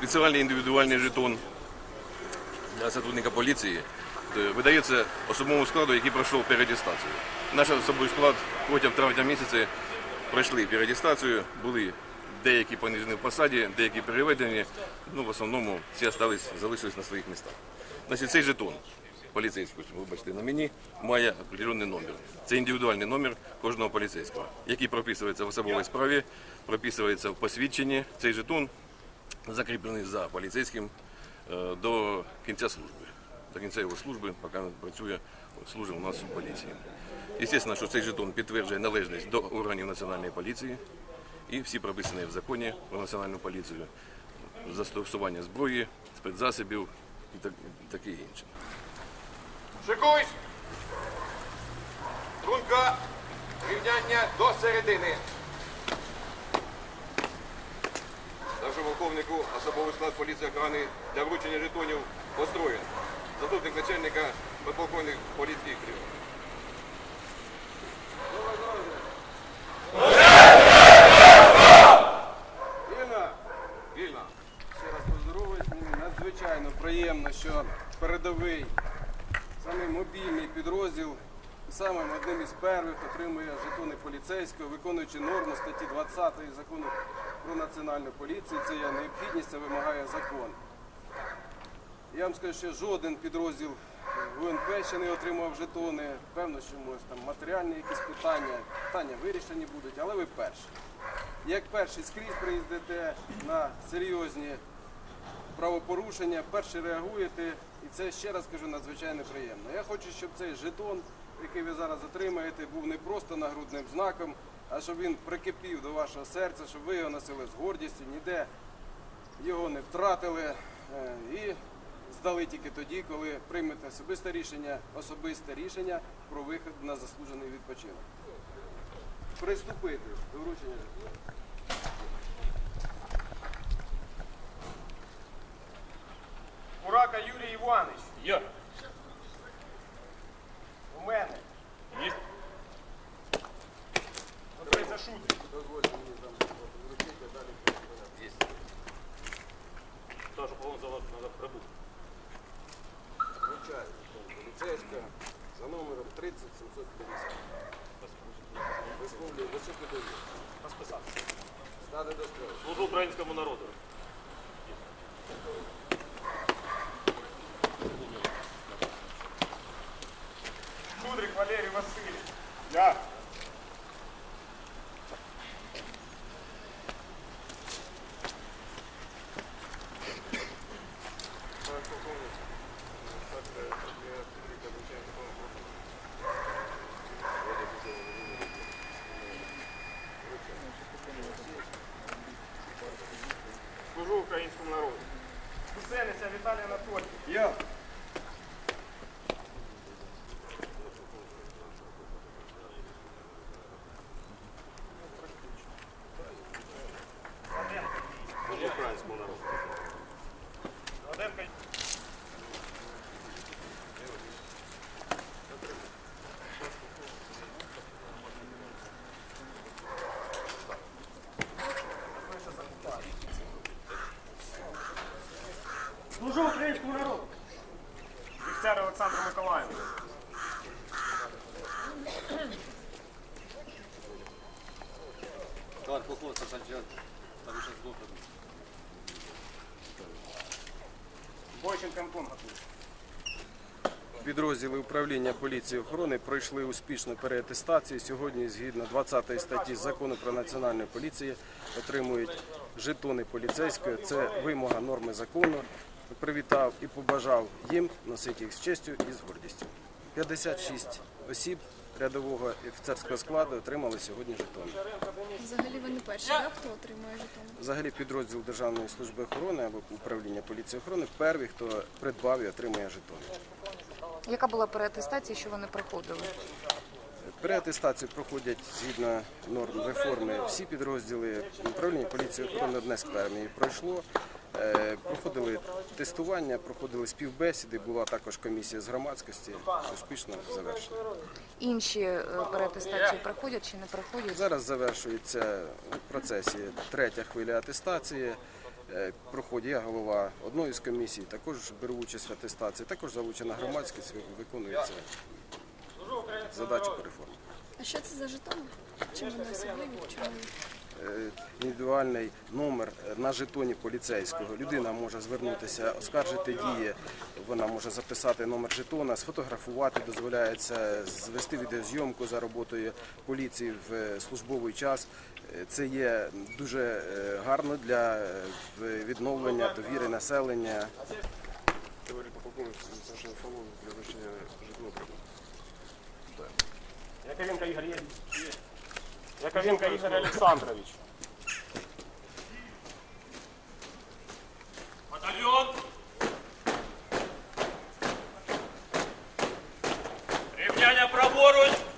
спеціальний індивідуальний жетон для сотрудника поліції е, видається особовому складу, який пройшов переатестацію. Наш особовий склад протягом травня місяця пройшли переатестацію, були деякі понижені в посаді, деякі переведені. Ну, в основному всі остались, залишились на своїх містах. Значить, цей жетон поліцейського, вибачте, на мені має определений номер. Це індивідуальний номер кожного поліцейського, який прописується в особовій справі, прописується в посвідченні. Цей жетон закріплений за поліцейським е, до кінця служби. До кінця його служби, поки працює, служить у нас в поліції. Звісно, що цей жетон підтверджує належність до органів національної поліції і всі прописані в законі про національну поліцію, застосування зброї, спецзасобів і так- таке інше. Шикуйсь! Струнка! Рівняння до середини. Старшому полковнику особовий склад поліції охорони для вручення жетонів построєн. Заступник начальника подполковник поліції Кривий. Вільно! Вільно. Ще раз поздоровуюсь. Мені надзвичайно приємно, що передовий, самий мобільний підрозділ самим одним із перших отримує жетони поліцейського, виконуючи норму статті 20 закону про національну поліцію. Це є необхідність, це вимагає закон. Я вам скажу, що жоден підрозділ ВНП ще не отримав жетони. Певно, що може там матеріальні якісь питання, питання вирішені будуть, але ви перші. Як перший скрізь приїздите на серйозні правопорушення, перші реагуєте, і це ще раз кажу надзвичайно приємно. Я хочу, щоб цей жетон, який ви зараз отримаєте, був не просто нагрудним знаком, а щоб він прикипів до вашого серця, щоб ви його носили з гордістю, ніде його не втратили е, і здали тільки тоді, коли приймете особисте рішення, особисте рішення про вихід на заслужений відпочинок. Приступити до вручення Мурака Юрій Іванович. Я. У мене. Есть. Оце за шутер. Дозвольте мені там вручити, а далі Есть. Тоже, по-моему, за вас надо пробуть. вручаю поліцейська за номером 30750. Висловлюю високу довіру. Розписатися. Стати до строю. Служу українському народу. Шудрик Служу українському народу. Гусениця Віталій Анатолійович. Я. Служу українському народу. Ваденко Служу українському народу. Дегтяр Олександр Миколаївич. Товарищ полковник, сержант Жан, старший сбор. Бойченко Антон Гатуш. Підрозділи управління поліції охорони пройшли успішну переатестацію. Сьогодні, згідно 20 статті закону про національну поліцію, отримують жетони поліцейської. Це вимога норми закону. Привітав і побажав їм носити їх з честю і з гордістю. 56 осіб рядового офіцерського складу отримали сьогодні жетони. Взагалі ви не перші, так, хто отримує жетон? Взагалі підрозділ Державної служби охорони або управління поліції охорони перший, хто придбав і отримує жетони. Яка була переатестація, що вони проходили? Переатестацію проходять згідно норм реформи всі підрозділи. Управління поліції охорони одне з перших пройшло. Е, Проходили тестування, проходили співбесіди, була також комісія з громадськості, успішно завершена. Інші е, переатестацію проходять чи не проходять? Зараз завершується в процесі третя хвиля атестації. е, проходить. Я голова одної з комісій, також беру участь в атестації, також залучена громадськість, виконується задача по реформі. А що це за жетони? Чим вони особливі? Чому? Е, індивідуальний номер на жетоні поліцейського. Людина може звернутися, оскаржити дії. Вона може записати номер жетона, сфотографувати, дозволяється звести відеозйомку за роботою поліції в службовий час. Е, Це є дуже е, гарно для відновлення довіри населення. Яковенко Игорь есть? Яковенко Игорь Александрович. Батальон! Ремня не!